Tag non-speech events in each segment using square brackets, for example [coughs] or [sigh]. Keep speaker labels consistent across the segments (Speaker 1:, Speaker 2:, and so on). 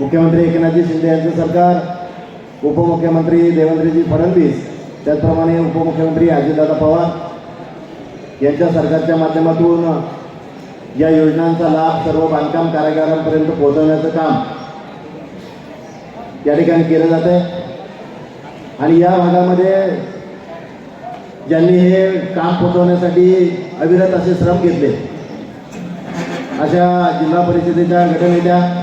Speaker 1: मुख्यमंत्री एकनाथजी शिंदे यांचं सरकार उपमुख्यमंत्री देवेंद्रजी फडणवीस त्याचप्रमाणे उपमुख्यमंत्री अजितदादा पवार यांच्या सरकारच्या माध्यमातून या योजनांचा लाभ सर्व बांधकाम कारागिरांपर्यंत पोहोचवण्याचं काम या ठिकाणी केलं जात आहे आणि या भागामध्ये ज्यांनी हे काम पोचवण्यासाठी अविरत असे श्रम घेतले अशा जिल्हा परिषदेच्या गटनेत्या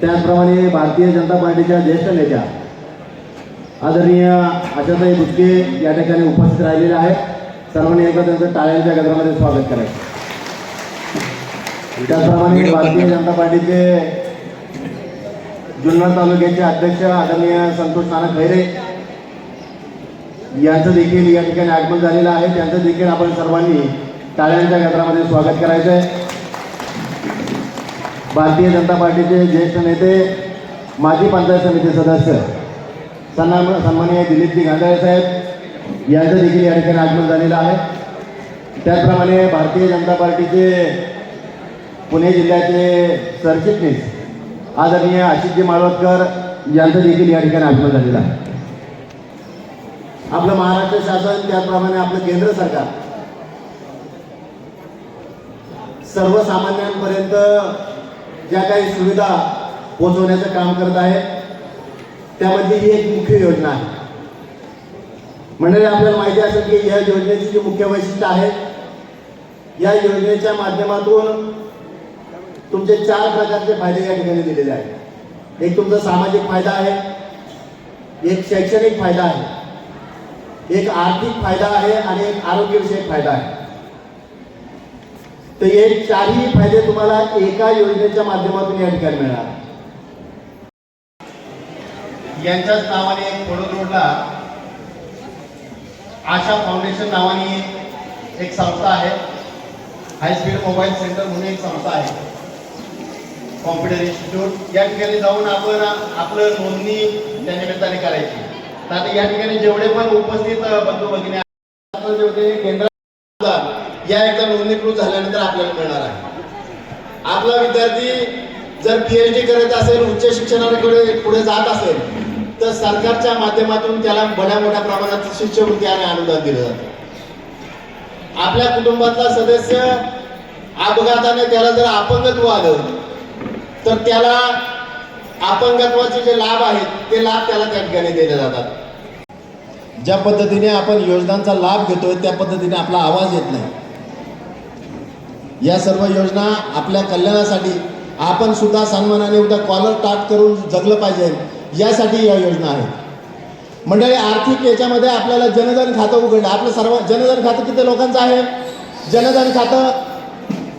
Speaker 1: त्याचप्रमाणे भारतीय जनता पार्टीच्या ज्येष्ठ नेत्या आदरणीय आशाताई बुचके या ठिकाणी उपस्थित राहिलेल्या आहेत. सर्वांनी एकदा त्यांचं टाळ्यांच्या गजरामध्ये स्वागत करायचं. त्याचप्रमाणे भारतीय जनता पार्टीचे जुन्नर तालुक्याचे अध्यक्ष आदरणीय संतोष नाना खैरे यांचं देखील या ठिकाणी आगमन झालेलं आहे. त्यांचं देखील आपण सर्वांनी टाळ्यांच्या गजरामध्ये स्वागत करायचं आहे भारतीय जनता पार्टीचे ज्येष्ठ नेते माजी पंचायत समिती सदस्य सन्मान सन्माननीय दिलीपजी गांधाळे साहेब यांचं देखील या ठिकाणी आगमन झालेलं आहे. त्याचप्रमाणे भारतीय जनता पार्टीचे पुणे जिल्ह्याचे सरचिटणीस आदरणीय आशिषजी माळवतकर यांचं देखील या ठिकाणी आगमन झालेलं आहे. आपलं महाराष्ट्र शासन त्याचप्रमाणे आपलं केंद्र सरकार सर्वसामान्यांपर्यंत ज्या काही सुविधा पोहोचवण्याचं काम करत आहे त्यामध्ये ही एक मुख्य योजना आहे. म्हणजे आपल्याला माहिती असेल की या योजनेची जी मुख्य वैशिष्ट्य आहे या योजनेच्या माध्यमातून तुमचे चार प्रकारचे फायदे या ठिकाणी दिलेले आहेत. एक तुमचा सामाजिक फायदा आहे एक शैक्षणिक फायदा आहे एक आर्थिक फायदा आहे आणि एक आरोग्यविषयक फायदा आहे. तर हे चारही फायदे तुम्हाला एका योजनेच्या माध्यमातून या ठिकाणी मिळणार. यांच्याच नावाने एक रोडला आशा फाउंडेशन नावाने एक संस्था आहे. हायस्पीड मोबाईल सेंटर म्हणून एक संस्था आहे. Computer institute. या ठिकाणी जाऊन आपण आपलं नोंदणी त्या निमित्ताने करायची. तर आता या ठिकाणी जेवढे पण उपस्थित बंधू भगिनी आहेत, जेवढे केंद्रात या एकदा नोंदणीकृत झाल्यानंतर आपल्याला मिळणार आहे. आपला विद्यार्थी जर पी एच डी करत असेल उच्च शिक्षणाकडे पुढे जात असेल तर सरकारच्या माध्यमातून त्याला बड्या मोठ्या प्रमाणात शिष्यवृत्ती आणि अनुदान दिलं जातं. आपल्या कुटुंबातला सदस्य अपघाताने त्याला जर अपंगत्व आलं तर त्याला अपंगत्वाचे जे लाभ आहेत ते लाभ त्याला त्या ठिकाणी दिले जातात. ज्या पद्धतीने आपण योजनांचा लाभ घेतोय त्या पद्धतीने आपला आवाज येत नाही. या सर्व योजना आपल्या कल्याणासाठी आपण सुद्धा सन्मानाने उद्या कॉलर टाट करून जगलं पाहिजे. यासाठी या योजना आहेत. मंडळी आर्थिक याच्यामध्ये आपल्याला जनधन खातं उघडलं. आपलं सर्व जनधन खातं किती लोकांचं आहे? जनधन खातं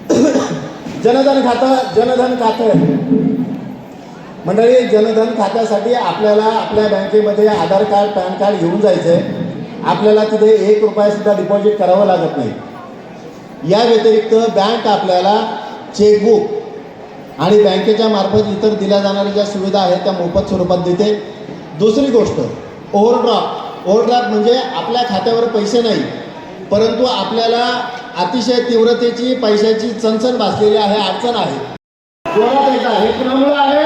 Speaker 1: [coughs] जनधन खातं जनधन खातं. मंडळी जनधन खात्यासाठी आपल्याला आपल्या बँकेमध्ये आधार कार्ड पॅन कार्ड घेऊन जायचं आहे आपल्याला तिथे एक रुपयासुद्धा डिपॉझिट करावं लागत नाही. या व्यतिरिक्त बँक आपल्याला चेकबुक आणि बँकेच्या मार्फत इतर दिल्या जाणाऱ्या ज्या सुविधा आहेत त्या मोफत स्वरूपात देते. दुसरी गोष्ट ओव्हरड्राफ्ट ओव्हरड्राफ्ट म्हणजे आपल्या खात्यावर पैसे नाही परंतु आपल्याला अतिशय तीव्रतेची पैशाची चणचण भासलेली आहे अडचण आहे. कोणाला हे कुणामुळं आहे?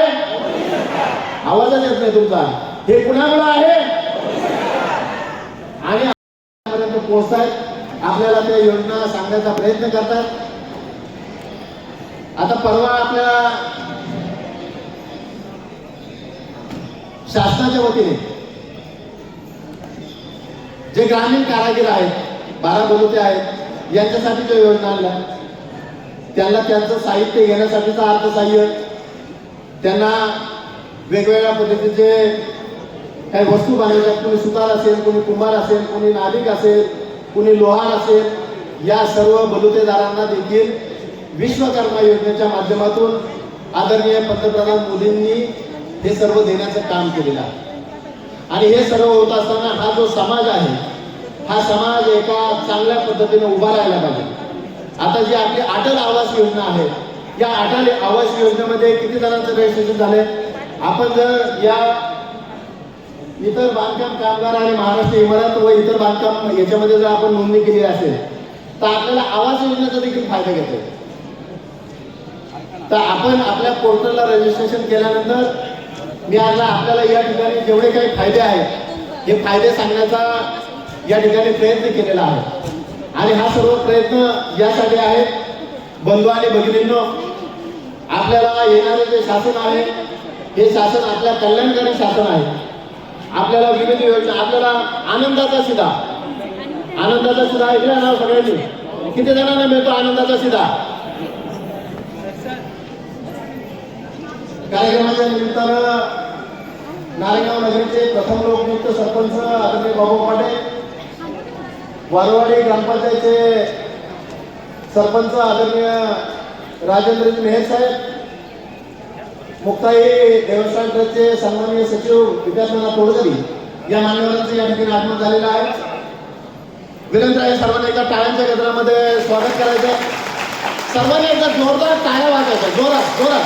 Speaker 1: आवाजच येत नाही तुमचा. हे कुणामुळं आहे? आणि पोहोचतायत आपल्याला त्या योजना सांगण्याचा प्रयत्न करतात. आता परवा आपल्या शासनाच्या वतीने जे ग्रामीण कारागीर आहेत बारा बलुते आहेत यांच्यासाठी जो योजना आणल्या त्यांना त्यांचं साहित्य घेण्यासाठीचं अर्थसहाय्य त्यांना वेगवेगळ्या पद्धतीचे काही वस्तू बनवतात कोणी सुतार असेल कोणी कुंभार असेल कोणी नाभिक असेल कुणी लोहार असेल या सर्व बलुतेदारांना देखील विश्वकर्मा योजनेच्या माध्यमातून आदरणीय पंतप्रधान मोदींनी हे सर्व देण्याचं काम केलेलं आहे. आणि हे सर्व होत असताना हा जो समाज आहे हा समाज एका चांगल्या पद्धतीने उभा राहायला पाहिजे. आता जी आपली अटल आवास योजना आहे या अटल आवास योजनेमध्ये किती जणांचं रजिस्ट्रेशन झालंय? आपण जर या इतर बांधकाम कामगार आणि महाराष्ट्र इमारत व इतर बांधकाम याच्यामध्ये जर आपण नोंदणी केली असेल तर आपल्याला आवास योजनेचा देखील फायदा घेतो तर आपण आपल्या पोर्टलला रजिस्ट्रेशन केल्यानंतर मी आज आपल्याला या ठिकाणी जेवढे काही फायदे आहेत हे फायदे सांगण्याचा या ठिकाणी प्रयत्न केलेला आहे. आणि हा सर्व प्रयत्न यासाठी आहे. बंधू आणि भगिनींनो आपल्याला येणारे जे शासन आहे हे शासन आपल्या कल्याणकारी शासन आहे. आपल्याला विविध योजना आपल्याला आनंदाचा शिधा आनंदाचा शिधा ऐकला ना सगळ्यांनी. किती जणांना मिळतो आनंदाचा शिधा कार्यक्रमाच्या निमित्तानं नारेगाव नगरीचे प्रथम लोकनियुक्त सरपंच आदरणीय बाबू पाटे वारवाडी ग्रामपंचायतचे सरपंच आदरणीय राजेंद्रजी मेहर साहेब मुक्ताई देवस्थान ट्रस्टचे सन्माननीय सचिव विद्यार्थ्यांना तोडकरी या मान्यवरांचे या ठिकाणी आगमन झालेलं आहे. विनंती आहे सर्वांनी एका टाळ्यांच्या गजरामध्ये स्वागत करायचं. सर्वांनी एकदा जोरदार टाळ्या वाजायच्या जोरात जोरात.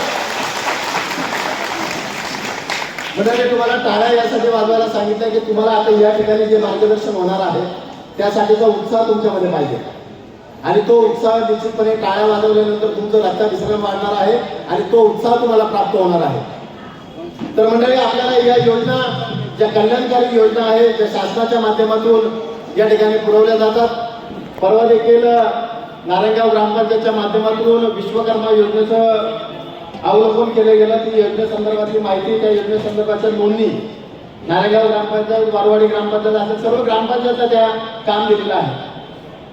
Speaker 1: म्हणजे तुम्हाला टाळ्या यासाठी वाजवायला सांगितलं की तुम्हाला आता या ठिकाणी जे मार्गदर्शन होणार आहे त्यासाठीचा उत्साह तुमच्यामध्ये पाहिजे. आणि तो उत्साह निश्चितपणे टाळ्या वाजवल्यानंतर तुमचं रक्ताभिसरण वाढणार आहे आणि तो उत्साह तुम्हाला प्राप्त होणार आहे. तर मंडळी आपल्याला या योजना ज्या कल्याणकारी योजना आहेत ज्या शासनाच्या माध्यमातून या ठिकाणी पुरवल्या जातात. परवा देखील नारायणगाव ग्रामपंचायतच्या माध्यमातून विश्वकर्मा योजनेचं अवलंबन केलं गेलं. ती योजनेसंदर्भातली माहिती त्या योजनेसंदर्भाच्या नोंदणी नारायणगाव ग्रामपंचायत वारवाडी ग्रामपंचायत असं सर्व ग्रामपंचायतला त्या काम दिलेलं आहे.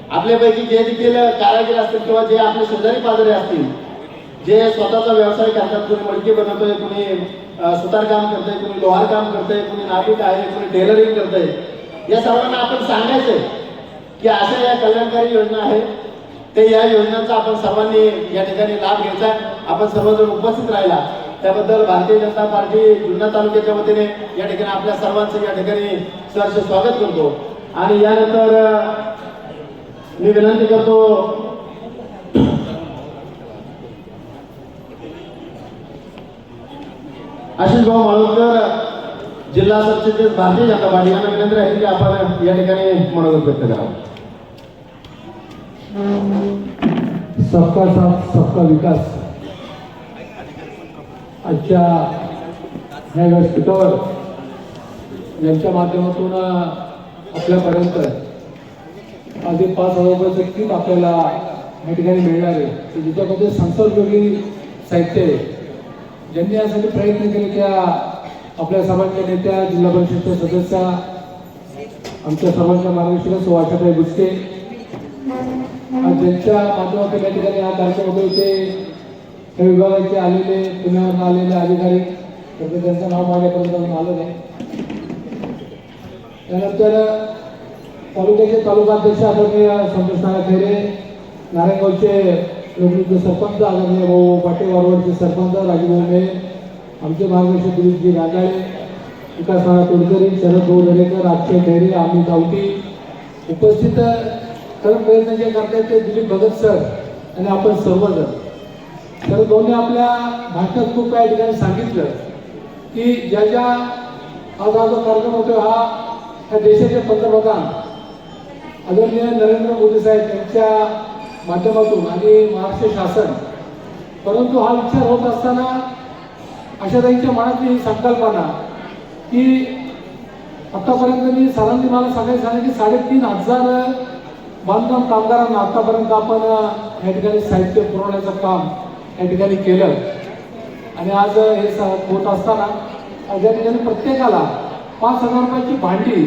Speaker 1: आपल्यापैकी जे देखील कारागीर असतील किंवा जे आपले शेजारी पाजारी असतील जे स्वतःचा व्यवसाय करतात कोणी मडकी बनवतोय कोणी सुतारकाम करतंय कोणी लोहार काम करतंय कोणी नागरिक आहे कोणी टेलरिंग करतंय या सर्वांना आपण सांगायचंय की अशा या कल्याणकारी योजना आहेत. ते या योजनांचा आपण सर्वांनी या ठिकाणी लाभ घ्यायचा. आपण सर्वजण उपस्थित राहिला. त्याबद्दल भारतीय जनता पार्टी जुन्नर तालुक्याच्या वतीने या ठिकाणी आपल्या सर्वांचं या ठिकाणी सहर्ष स्वागत करतो. आणि यानंतर मी विनंती करतो. आशिष भाऊ माळुंकर जिल्हा सरचिटणीस भारतीय जनता पार्टी यांना विनंती आहे की आपण या ठिकाणी मनोगत व्यक्त करावं.
Speaker 2: सबका साथ सबका विकास. आजच्या ह्या व्यासपीठावर यांच्या माध्यमातून आपल्यापर्यंत आधी पाच हजार रुपयाचं किट आपल्याला या ठिकाणी मिळणार आहे. तर ज्याच्यामध्ये संसदयोगी साहित्य आहे. ज्यांनी यासाठी प्रयत्न केले त्या आपल्या सर्वांच्या नेत्या जिल्हा परिषदच्या सदस्या आमच्या सर्वांच्या मार्गदर्शक वाटाबाई बुचके. ज्यांच्या माध्यमातून या ठिकाणी हा कार्यक्रम होते इथे त्या विभागाचे आलेले पुण्यावरून आलेले अधिकारी तर त्यांचं नाव माझ्यापर्यंत आलं नाही त्यानंतर तालुक्याचे तालुकाध्यक्ष आदरणीय संतोष नाना खैरे नारायणगावचे लोकनियुक्त सरपंच आदरणीय भाऊ पाटील वारवडचे सरपंच राजभाऊ मेहे आमचे मार्गदर्शक दिलीपजी राजाळे विकास नाना तोडकरी शरद भाऊ दरेकर अक्षय खैरे अमित आवटी उपस्थित खरं प्रयत्न जे करतात ते दिलीप भगत सर आणि आपण सर्वजण. तर दोन्ही आपल्या भाषणात खूप काही ठिकाणी सांगितलं की ज्या ज्या आज हा जो कार्यक्रम होतो हा या देशाचे पंतप्रधान आदरणीय नरेंद्र मोदी साहेब यांच्या माध्यमातून आणि महाराष्ट्र शासन. परंतु हा विचार होत असताना अशा त्यांच्या मनातली ही संकल्पना की आतापर्यंत मी सरांनी मला सांगायचं सांगितलं की साडेतीन हजार बांधकाम कामगारांना आतापर्यंत आपण या ठिकाणी साहित्य पुरवण्याचं काम या ठिकाणी केलं. आणि आज हे होत असताना आज या ठिकाणी प्रत्येकाला पाच हजार रुपयाची भांडी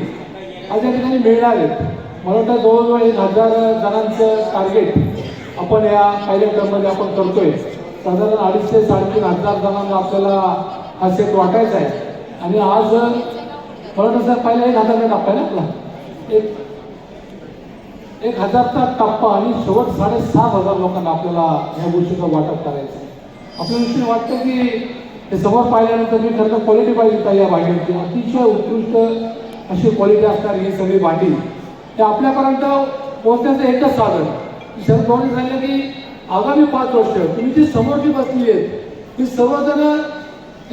Speaker 2: आज या ठिकाणी मिळणार आहेत. मला वाटतं जवळजवळ एक हजार जणांचं टार्गेट आपण या कार्यक्रमामध्ये आपण करतोय. साधारण अडीचशे साडेतीन हजार जणांना आपल्याला हा सेट वाटायचा आहे. आणि आज मला वाटतं सर पहिला एक हजार टप्पा आहे ना आपला. एक एक हजारचा टप्पा आणि शेवट साडेसात हजार लोकांना आपल्याला या गोष्टीचं वाटप करायचं आहे. आपल्या दृष्टीने वाटतं की हे समोर पाहिल्यानंतर मी खरं क्वालिटी पाहिजे होता या भांडीची अतिशय उत्कृष्ट अशी क्वालिटी असणार ही सगळी भांडी हे आपल्यापर्यंत पोहोचण्याचं एकच साधन. शरद पवारांनी सांगितलं की आगामी पाच वर्ष तुम्ही जी समोर जी बसली आहेत ती सर्वजण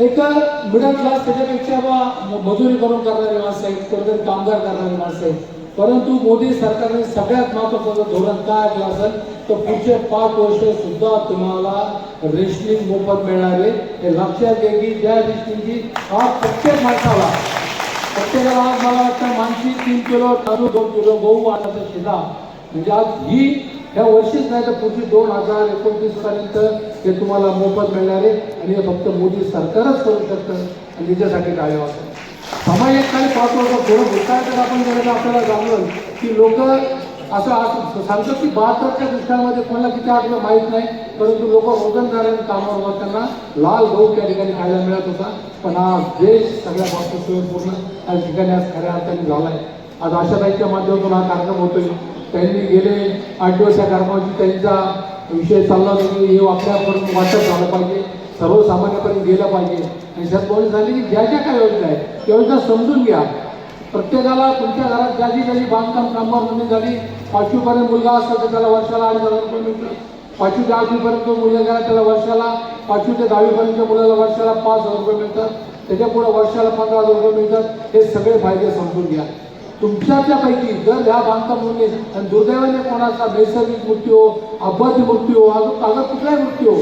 Speaker 2: एक मिडल क्लास त्याच्यापेक्षा बा मजुरी करून करणारी माणसं आहेत कोणतरी कामगार करणारी माणसं आहेत. परंतु मोदी सरकारने सगळ्यात महत्वाचं धोरण काय केलं असेल तर पुढचे पाच वर्ष सुद्धा तुम्हाला रेशनिंग मोफत मिळणार आहे. हे लक्षात घ्या की ज्या रेशनिंगची हा प्रत्येक माणसाला प्रत्येकाला मला वाटतं माणशी तीन किलो तांदूळ दोन किलो गहू आणायचा शिधा म्हणजे आज ही ह्या वर्षीच नाही तर पुढची दोन हजार एकोणतीस पर्यंत हे तुम्हाला मोफत मिळणार आहे आणि हे फक्त मोदी सरकारच करू शकतं आणि त्याच्यासाठी काय वाटतं समाज एक काही पाच वर्ष थोडं भूतकाळ तर आपण जर आपल्याला जाणलं की लोक असं सांगतो की बहात्तरच्या दुष्काळामध्ये कोणाला किती आठवलं माहीत नाही परंतु लोक रोजंदारांनी कामावर त्यांना लाल गहू त्या ठिकाणी खायला मिळत होता. पण आज देश सगळ्या बाबतीत पूर्ण या ठिकाणी आज खऱ्या अर्थाने झाला आहे आज आशाताईच्या माध्यमातून हा कार्यक्रम होतोय. त्यांनी गेले आठ दिवस या कार्यक्रमाची त्यांचा विषय चालला होता. की हे आपल्यापर्यंत वाटप झालं पाहिजे. सर्वसामान्यपर्यंत गेलं पाहिजे. आणि त्यात बोलणी झाली की ज्या ज्या काय योजना आहेत त्या योजना समजून घ्या. प्रत्येकाला तुमच्या घरात ज्याची ज्याची बांधकाम कामगार नोंदणी झाली पाचवीपर्यंत मुलगा असेल तर त्याला वर्षाला अडीच हजार रुपये मिळतात. पाचवी ते आठवीपर्यंत मुलगा गेला त्याला वर्षाला पाचवी ते दहावीपर्यंत मुलाला वर्षाला पाच हजार रुपये मिळतात. त्याच्या पुढे वर्षाला पंधरा हजार रुपये मिळतात. हे सगळे फायदे समजून घ्या. तुमच्यापैकी जर ह्या बांधकाम नोंदणी आणि दुर्दैवाने कोणाचा नैसर्गिक मृत्यू हो, अपघाती मृत्यू हो, अजून कागद कुठलाही मृत्यू हो,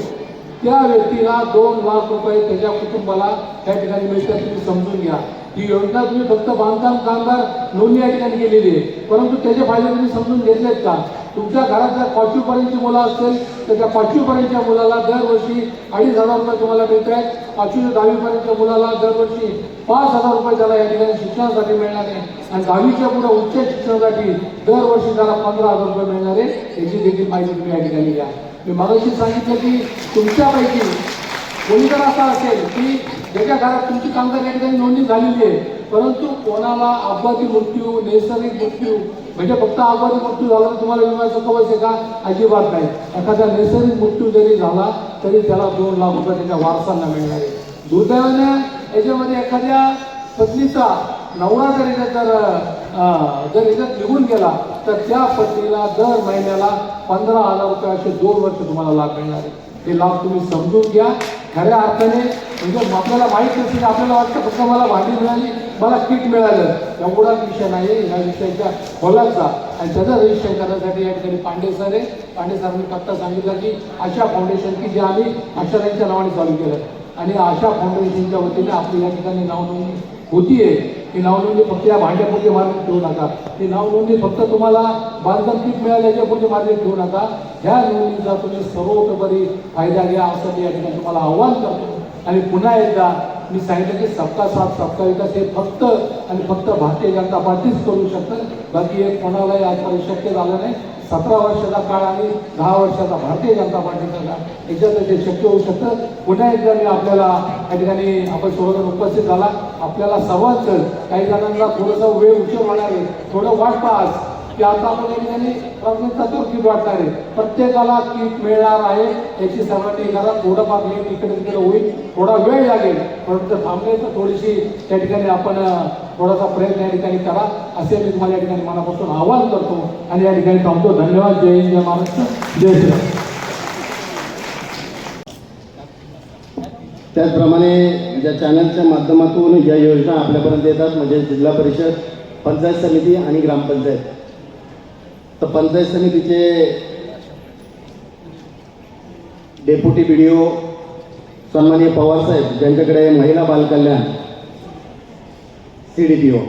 Speaker 2: त्या व्यक्तीला दोन लाख रुपये त्याच्या कुटुंबाला त्या ठिकाणी मिळतात तुम्ही समजून घ्या. ही योजना तुम्ही फक्त बांधकाम कामगार नोंदणी या ठिकाणी केलेली आहे. परंतु त्याचे फायदे तुम्ही समजून घेतलेत का? तुमच्या घरात जर पाचवीपर्यंतची मुलं असतील तर त्या पाचवीपर्यंतच्या मुलाला दरवर्षी अडीच हजार रुपये तुम्हाला मिळत आहेत पाचवी ते दहावीपर्यंतच्या मुलाला दरवर्षी पाच हजार रुपये त्याला या ठिकाणी शिक्षणासाठी मिळणार आहे. आणि दहावीच्या पुढे उच्च शिक्षणासाठी दरवर्षी त्याला पंधरा हजार रुपये मिळणार आहे. याची देखील माहिती तुम्ही या ठिकाणी घ्या. मी मगाशी सांगितलं की तुमच्यापैकी कोणी जर असा असेल की ज्याच्या घरात तुमची कामगार या ठिकाणी नोंदणी झालेली आहे परंतु कोणाला अपघाती मृत्यू नैसर्गिक मृत्यू म्हणजे फक्त अपघाती मृत्यू झाला तर तुम्हाला विम्याचं कवच आहे का? अजिबात नाही. एखादा नैसर्गिक मृत्यू जरी झाला तरी त्याला दोन लाख रुपये त्याच्या वारसांना मिळणार आहे. दुर्दैवाने याच्यामध्ये एखाद्या पत्नीचा नवरा जर याच्यात जर जर याच्यात निघून गेला तर त्या पत्नीला दर महिन्याला पंधरा हजार रुपये असे दोन वर्ष तुम्हाला लाभ मिळणार आहे. हे लाभ तुम्ही समजून घ्या. खऱ्या अर्थाने म्हणजे आपल्याला माहीत नसेल आपल्याला वाटतं फक्त मला भांडी मिळाली मला किट मिळालं. एवढाच विषय नाही ह्या विषयाच्या खोलाचा आणि त्याचं रजिस्टर करण्यासाठी या ठिकाणी पांडे सर आहे. पांडे सरांनी फक्त सांगितलं की आशा फाउंडेशन की जे आम्ही आशाताईंच्या नावाने चालू केलं. आणि आशा फाउंडेशनच्या वतीने आपली या ठिकाणी नाव नोंदणी होतीये नाव नावनोंदणी फक्त या भांड्यापुरती मार्केट ठेवू नका. ही नावनोंदणी फक्त तुम्हाला बांधकाम पीक मिळाल्याच्या पुरती मार्केट ठेवू नका. ह्या नोंदणीचा तुम्ही सर्वतोपरी फायदा घ्या असं मी या ठिकाणी तुम्हाला आव्हान करतो. आणि पुन्हा एकदा मी सांगितलं की सबका साथ सबका विकास हे फक्त आणि फक्त भारतीय जनता पार्टीच करू शकतं. बाकी एक कोणालाही आजपर्यंत शक्य झालं नाही. सतरा वर्षाचा काळ आणि दहा वर्षाचा भारतीय जनता पार्टीचा काळ. याच्यात ते शक्य होऊ शकतं. पुन्हा एकदा मी आपल्याला त्या ठिकाणी आपण सर्वजण उपस्थित झाला. आपल्याला सर्वांच काही जणांना थोडंसं वेळ उशीर होणार आहे थोडं वाट पास की आता आपण या ठिकाणी प्रॉब्लेमचा किट वाटणार आहे प्रत्येकाला किट मिळणार आहे याची सर्वांनी करा थोडंफार लेट इकडे तिकडे होईल. थोडा वेळ लागेल परंतु थांबण्याचं थोडीशी त्या ठिकाणी आपण थोडासा प्रयत्न या ठिकाणी करा. असे मी तुम्हाला या ठिकाणी मनापासून आवाहन करतो आणि या ठिकाणी थांबतो. धन्यवाद. जय हिंद जय महाराष्ट्र. जय श्रीराम
Speaker 1: त्याचप्रमाणे ज्या चॅनलच्या माध्यमातून ज्या योजना आपल्यापर्यंत येतात म्हणजे जिल्हा परिषद पंचायत समिती आणि ग्रामपंचायत तर पंचायत समितीचे डेप्युटी बी डी ओ सन्माननीय पवारसाहेब ज्यांच्याकडे महिला बालकल्याण सी डी पी ओ.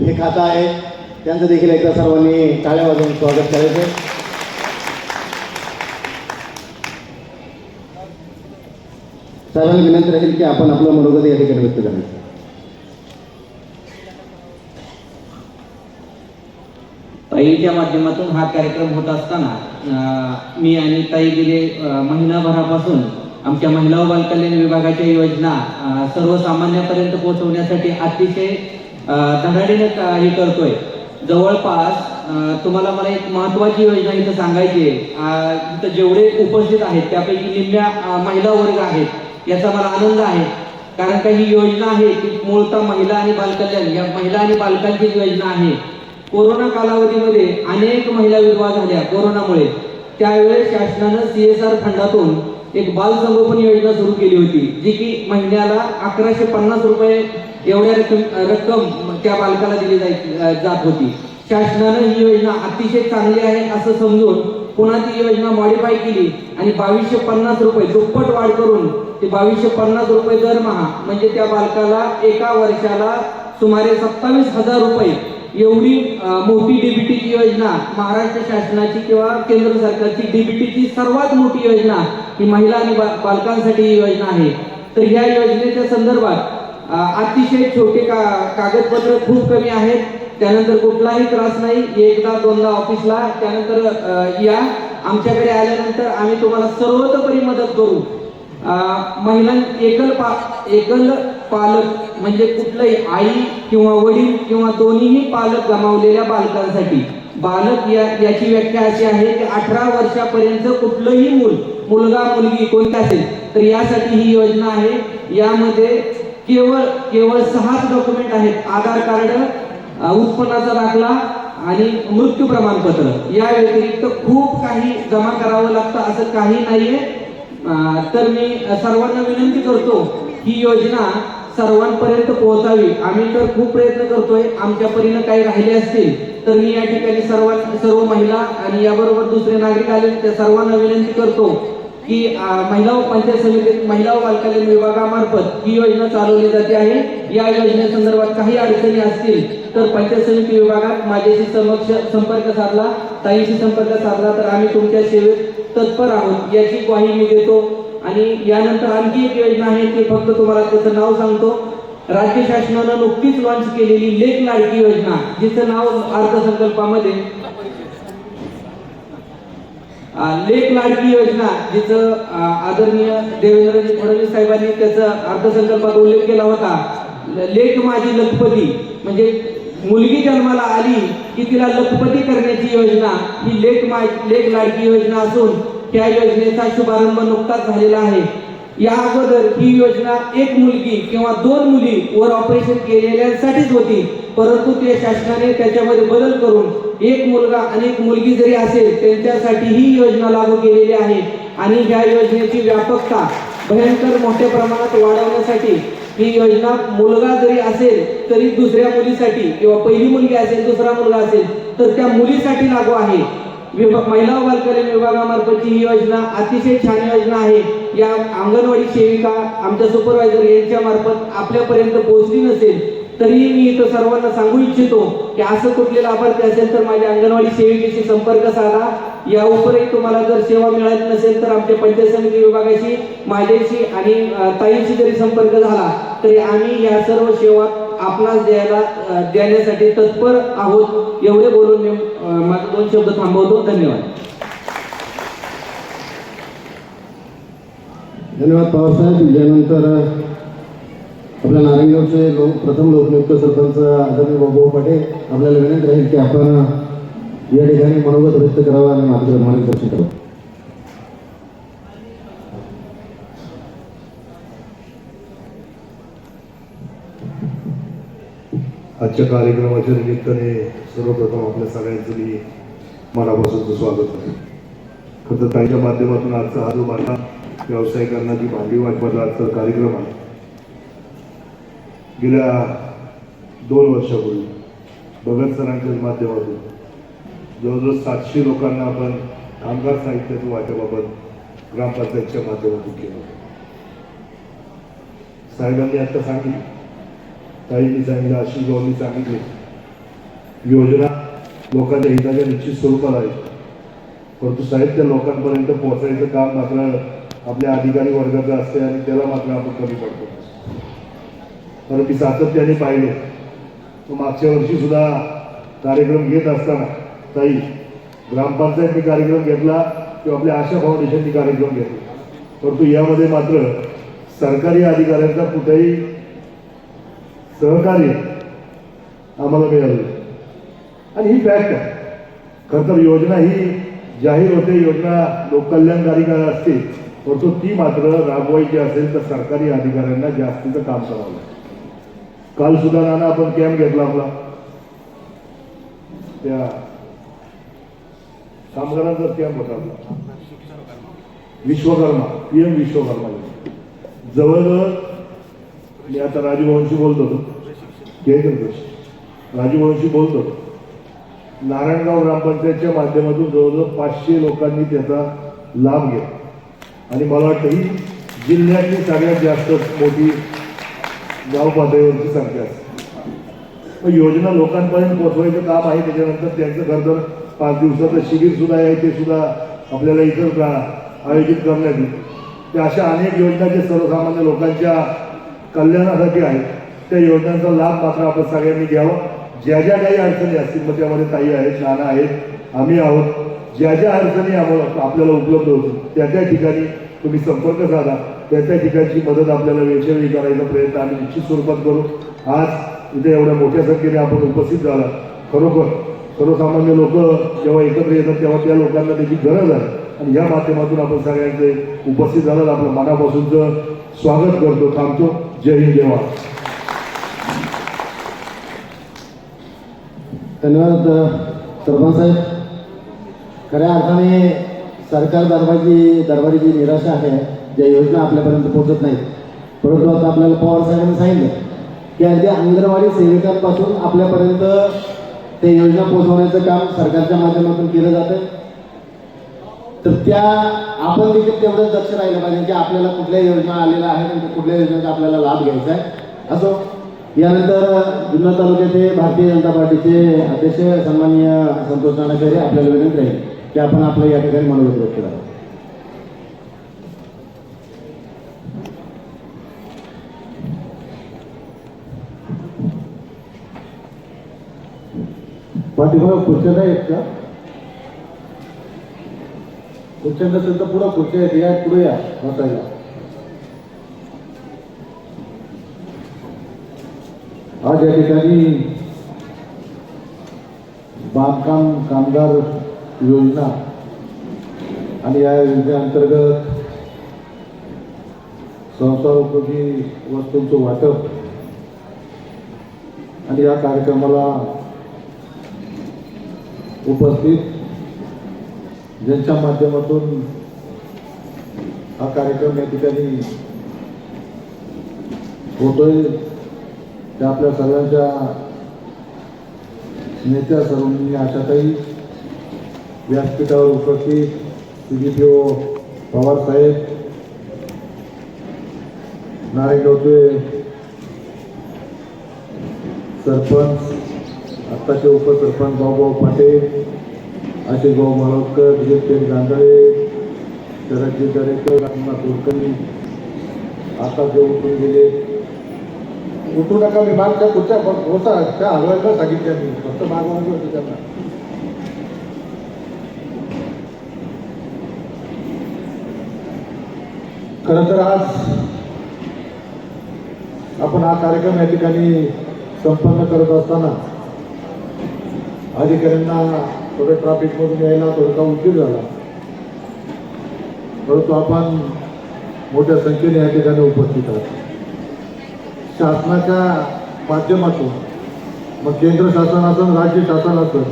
Speaker 1: हे खातं आहे त्यांचं देखील एकदा सर्वांनी टाळ्या वाजवून स्वागत करायचं सर्वांना विनंती राहील की आपण आपलं मनोगत या ठिकाणी व्यक्त करायचं.
Speaker 3: ताईच्या माध्यमातून हा कार्यक्रम होत असताना मी आणि ताई गेले महिनाभरापासून आमच्या महिला व बालकल्याण विभागाच्या योजना सर्वसामान्यापर्यंत पोहोचवण्यासाठी अतिशय धडाडीनं हे करतोय. जवळपास तुम्हाला मला एक महत्वाची योजना इथं सांगायची आहे. इथं जेवढे उपस्थित आहेत त्यापैकी निम्म्या महिला वर्ग आहेत याचा मला आनंद आहे. कारण का ही योजना आहे ती मूळतः महिला आणि बालकल्याण या महिला आणि बालकांची योजना आहे. कोरोना कालावधीमध्ये अनेक महिला विधवा झाल्या कोरोनामुळे. त्यावेळेस शासनानं सी एस आर फंडातून एक बाल संगोपन योजना सुरू केली होती जी की महिन्याला अकराशे पन्नास रुपये एवढ्या रक्कम रक्कम त्या बालकाला दिली जाय जात होती. शासनानं ही योजना अतिशय चांगली आहे असं समजून पुन्हा ती योजना मॉडिफाय केली आणि बावीसशे पन्नास रुपये दुप्पट वाढ करून ते बावीसशे पन्नास रुपये दरमहा म्हणजे त्या बालकाला एका वर्षाला सुमारे सत्तावीस हजार रुपये एवढी मोठी डीबीटीची योजना महाराष्ट्र शासनाची किंवा केंद्र सरकारची डीबीटीची सर्वात मोठी योजना ही महिला आणि बा- बालकांसाठी ही योजना आहे. तर या योजनेच्या संदर्भात अतिशय छोटे का कागदपत्र खूप कमी आहेत. त्यानंतर कुठलाही त्रास नाही. एकदा दोनदा ऑफिसला त्यानंतर या. आमच्याकडे आल्यानंतर आम्ही तुम्हाला सर्वतोपरी मदत करू. महिला एकल पा एकल पालक म्हणजे कुठलंही आई किंवा वडील किंवा दोन्हीही पालक गमावलेल्या बालकांसाठी. बालक या याची व्याख्या अशी आहे की अठरा वर्षापर्यंत कुठलंही मूल मुलगा मुलगी कोणता असेल तर यासाठी ही योजना आहे. यामध्ये केवळ केवळ सहाच डॉक्युमेंट आहेत. आधार कार्ड उत्पन्नाचा दाखला आणि मृत्यू प्रमाणपत्र. या व्यतिरिक्त खूप काही जमा करावं लागतं असं काही नाहीये. तर मी सर्वांना विनंती करतो ही योजना सर्वांपर्यंत पोहोचावी. आम्ही तर खूप प्रयत्न करतोय. आमच्या परीनं काही राहिले असतील तर मी या ठिकाणी सर्व सर्व महिला आणि याबरोबर दुसरे नागरिक आले त्या सर्वांना विनंती करतो की महिला व पंचायत समितीत महिला व बालकल्याण विभागामार्फत ही योजना चालवली जाते आहे. या योजनेसंदर्भात काही अडचणी असतील तर पंचायत समिती विभागात माझ्याशी समक्ष संपर्क साधला ताईशी संपर्क साधला तर आम्ही तुमच्या सेवेत तत्पर आहोत याची ग्वाही मी देतो. आणि यानंतर आणखी एक योजना आहे ते फक्त तुम्हाला त्याचं नाव सांगतो. राज्य शासनानं नुकतीच लॉन्च केलेली लेख लाडकी योजना जिचं नाव अर्थसंकल्पामध्ये. लेख लाडकी योजना जिचं आदरणीय देवेंद्रजी फडणवीस साहेबांनी त्याचा अर्थसंकल्पात उल्लेख केला होता. लेख माझी लखपती म्हणजे मुलगी जन्माला आली की तिला लखपती करण्याची योजना ही लेख मा लेख लाडकी योजना असून त्या योजनेचा शुभारंभ नुकताच झालेला आहे. या अगोदर ही योजना एक मुलगी किंवा दोन मुली वर ऑपरेशन केलेल्यांसाठीच होती. परंतु ते शासनाने त्याच्यामध्ये बदल करून एक मुलगा आणि एक मुलगी जरी असेल त्यांच्यासाठी ही योजना लागू केलेली आहे. आणि ह्या योजनेची व्यापकता भयंकर मोठ्या प्रमाणात वाढवण्यासाठी ही योजना मुलगा जरी असेल तरी दुसऱ्या मुलीसाठी किंवा पहिली मुलगी असेल दुसरा मुलगा असेल तर त्या मुलीसाठी लागू आहे. विभाग महिला व बालकल्याण विभागामार्फतची ही योजना अतिशय छान योजना आहे. या अंगणवाडी सेविका आमच्या सुपरवायझर यांच्या मार्फत आपल्यापर्यंत पोहोचली नसेल तरीही मी इथं सर्वांना सांगू इच्छितो की असं कुठले लाभार्थी असेल तर माझ्या अंगणवाडी सेविकेशी संपर्क साधा. या उपरही तुम्हाला जर सेवा मिळत नसेल तर आमच्या पंचायत समिती विभागाशी माझ्याशी आणि ताईंशी जरी संपर्क झाला तरी आम्ही या सर्व सेवा आपणास द्यायला अ, देण्यासाठी तत्पर आहोत एवढे बोलून मी अ, माझे दोन शब्द थांबवतो. धन्यवाद.
Speaker 1: धन्यवाद पवारसाहेब विजयानंतर आपल्या नारायणगावचे लोक प्रथम लोकनियुक्त सरपंच आदरणीय बाबू पाटील आपल्याला विनंती राहील की आपण या ठिकाणी मनोगत व्यक्त करावा आणि मार्गदर्शन करावं
Speaker 4: आजच्या कार्यक्रमाच्या निमित्ताने सर्वप्रथम आपल्या सगळ्यांचं मी मनापासूनचं स्वागत आहे. खरं तर ताईच्या माध्यमातून आजचा हा जो माझा व्यावसायिकांना जी भांडी वाटपाचा आजचा कार्यक्रम आहे गेल्या दोन वर्षापूर्वी भगत सरांच्या माध्यमातून जवळजवळ सातशे लोकांना आपण कामगार साहित्याचं वाटपाबाबत ग्रामपंचायतच्या माध्यमातून केलं साहेबांनी आता सांगितलं ताईंनी सांगितलं आशिष भाऊंनी सांगितले योजना लोकांच्या हिताच्या निश्चित स्वरूपात आहेत परंतु साहित्य लोकांपर्यंत पोहोचायचं काम मात्र आपल्या अधिकारी वर्गाचं असते आणि त्याला मात्र आपण कमी पडतो. कारण मी सातत्याने पाहिले तो मागच्या वर्षी सुद्धा कार्यक्रम घेत असताना ताई ग्रामपंचायतनी कार्यक्रम घेतला किंवा आपल्या आशा फाउंडेशननी कार्यक्रम घेतला. परंतु यामध्ये मात्र सरकारी अधिकाऱ्यांचा कुठेही सहकार्य आम्हाला मिळालं. आणि ही फॅक्ट आहे. खरं तर योजना ही जाहीर होते योजना लोककल्याणकारी काय असते परंतु ती मात्र राबवायची असेल तर सरकारी अधिकाऱ्यांना जास्तीचं काम करावं लागतं काल सुद्धा नाना आपण कॅम्प घेतला आपला. त्या कामगारांचा कॅम्प होता आपला. Vishwakarma P M Vishwakarma. जवळजवळ मी आता राजूभाऊंशी बोलतो. होतो घे इकडे राजूभाऊंशी नारायणगाव ग्रामपंचायतच्या माध्यमातून जवळजवळ पाचशे लोकांनी त्याचा लाभ घेतला. आणि मला वाटतं ही जिल्ह्यातली सगळ्यात जास्त मोठी गाव पातळीवरची संख्या असते योजना लोकांपर्यंत पोहोचवायचं काम आहे त्याच्यानंतर त्यांचं खरं तर पाच दिवसाचं शिबिर सुद्धा आहे ते सुद्धा आपल्याला इतर आयोजित करण्यात येईल. त्या अशा अनेक योजना जे सर्वसामान्य लोकांच्या कल्याणासाठी आहेत त्या योजनांचा लाभ मात्र आपण सगळ्यांनी घ्यावा. ज्या ज्या काही अडचणी असतील म्हणजे मग त्यामध्ये ताई आहेत नाना आहेत आम्ही आहोत. ज्या ज्या अडचणी आम्हाला आपल्याला उपलब्ध होतील त्या त्या ठिकाणी तुम्ही संपर्क साधा. त्या त्या ठिकाणची मदत आपल्याला वेळच्यावेळी करायचा प्रयत्न आम्ही निश्चित स्वरूपात करू. आज इथे एवढ्या मोठ्या संख्येने आपण उपस्थित झाला. खरोखर सर्वसामान्य लोक जेव्हा एकत्र येतात तेव्हा त्या लोकांना त्याची गरज आहे. आणि या माध्यमातून आपण सगळ्यांचे उपस्थित झालं. आपलं मनापासूनचं स्वागत करतो थांबतो. जय हिंद जय
Speaker 1: धन्यवाद सरपंच साहेब. खऱ्या अर्थाने सरकार दरबारची दरबारी जी निराशा आहे. ज्या योजना आपल्यापर्यंत पोहोचत नाहीत. परंतु आता आपल्याला पवार साहेबांनी सांगितलं की अगदी अंगणवाडी सेविकांपासून आपल्यापर्यंत ते योजना पोहोचवण्याचं काम सरकारच्या माध्यमातून केलं जातं तर त्या आपण देखील तेवढंच लक्ष राहिलं पाहिजे की आपल्याला कुठल्या योजना आलेल्या आहेत आणि कुठल्या योजनेचा आपल्याला लाभ घ्यायचा आहे. असो. यानंतर जुन्नर तालुक्याचे भारतीय जनता पार्टीचे अध्यक्ष सन्माननीय संतोष नाना आपल्याला विनंती आहे की आपण आपलं या ठिकाणी मनोगत व्यक्त करावं.
Speaker 5: पाठीमागं पुस्तक आहेत का खुर्च्या नसेल तर पुढं खुर्च्या या पुढे या बसायला. आज या ठिकाणी बांधकाम कामगार योजना आणि या योजनेअंतर्गत संसारोपयोगी वस्तूंचं वाटप आणि या कार्यक्रमाला उपस्थित ज्यांच्या माध्यमातून हा कार्यक्रम या ठिकाणी होतोय. त्या आपल्या सगळ्यांच्या नेत्या सर्वांनी आशाताई व्यासपीठावर उपस्थित सी डी पवार साहेब नारायणगावचे सरपंच आत्ताचे उपसरपंच बाबूभाऊ पाटील असे गो माळवकर दिलीप गांधळे शरदजी दरेकर रामनाथ कुलकर्णी. आता जे उठून गेले. उठू नका मी मागच्या पुढच्या होता त्या हलवायला सांगितल्या मी. फक्त मागवायचं होतं त्यांना. खरं तर आज आपण हा कार्यक्रम या ठिकाणी संपन्न करत असताना अधिकाऱ्यांना थोडं ट्रॅफिकमधून यायला थोडासा उशीर झाला. परंतु आपण मोठ्या संख्येने या ठिकाणी उपस्थित आहात. शासनाच्या माध्यमातून मग केंद्र शासन असेल राज्य शासन असेल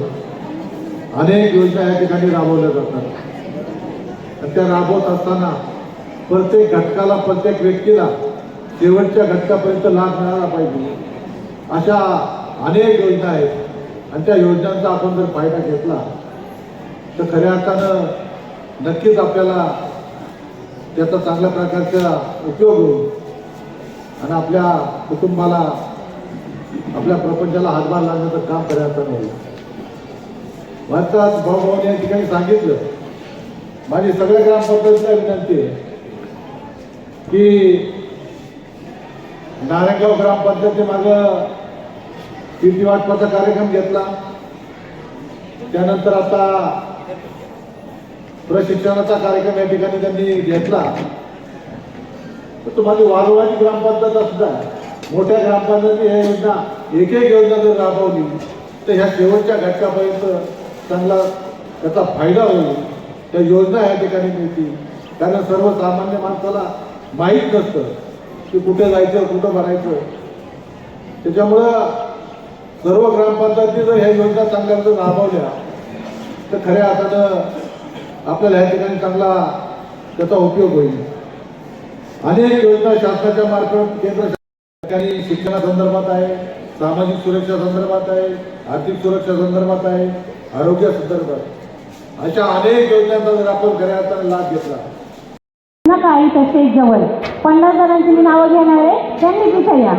Speaker 5: अनेक योजना या ठिकाणी राबवल्या जातात. आणि त्या राबवत असताना प्रत्येक घटकाला प्रत्येक व्यक्तीला शेवटच्या घटकापर्यंत लाभ मिळाला पाहिजे. अशा अनेक योजना आहेत. आणि त्या योजनांचा आपण जर फायदा घेतला तर खऱ्या अर्थानं नक्कीच आपल्याला त्याचा चांगल्या प्रकारचा उपयोग होईल. आणि आपल्या कुटुंबाला आपल्या प्रपंचाला हातभार लागण्याचं काम खऱ्या अर्थानं होईल. भारतात भाऊभाऊने या ठिकाणी सांगितलं. माझी सगळ्या ग्रामपंचायतीला विनंती आहे की नारायणगाव ग्रामपंचायती मागं कीर्ती वाटपाचा कार्यक्रम घेतला. त्यानंतर आता प्रशिक्षणाचा कार्यक्रम या ठिकाणी त्यांनी घेतला. तर तुम्हाला वारंवारी ग्रामपंचायत सुद्धा मोठ्या ग्रामपंचायती ह्या योजना एक एक योजना जर राबवली तर ह्या शेवटच्या घटकापर्यंत चांगला त्याचा फायदा होईल. त्या योजना या ठिकाणी मिळतील. कारण सर्वसामान्य माणसाला माहीत नसतं की कुठे जायचं कुठं भरायचं. त्याच्यामुळं सर्व ग्रामपंचायती जर ह्या योजना चांगल्या जर राबवल्या तर खऱ्या अर्थानं आपल्याला ह्या ठिकाणी चांगला त्याचा उपयोग होईल. अनेक योजना शासनाच्या मार्फत केंद्र सरकारी शिक्षणासंदर्भात आहे सामाजिक सुरक्षा संदर्भात आहे आर्थिक सुरक्षा संदर्भात आहे आरोग्य संदर्भात अशा अनेक योजनांचा जर आपण खऱ्या अर्थानं लाभ घेतला.
Speaker 6: काही तसेच जवळ. पन्नास जणांची मी नावं घेणार आहे. त्यांनी तिथे या.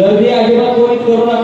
Speaker 3: गर्दी अजिबात कोणी करू नका.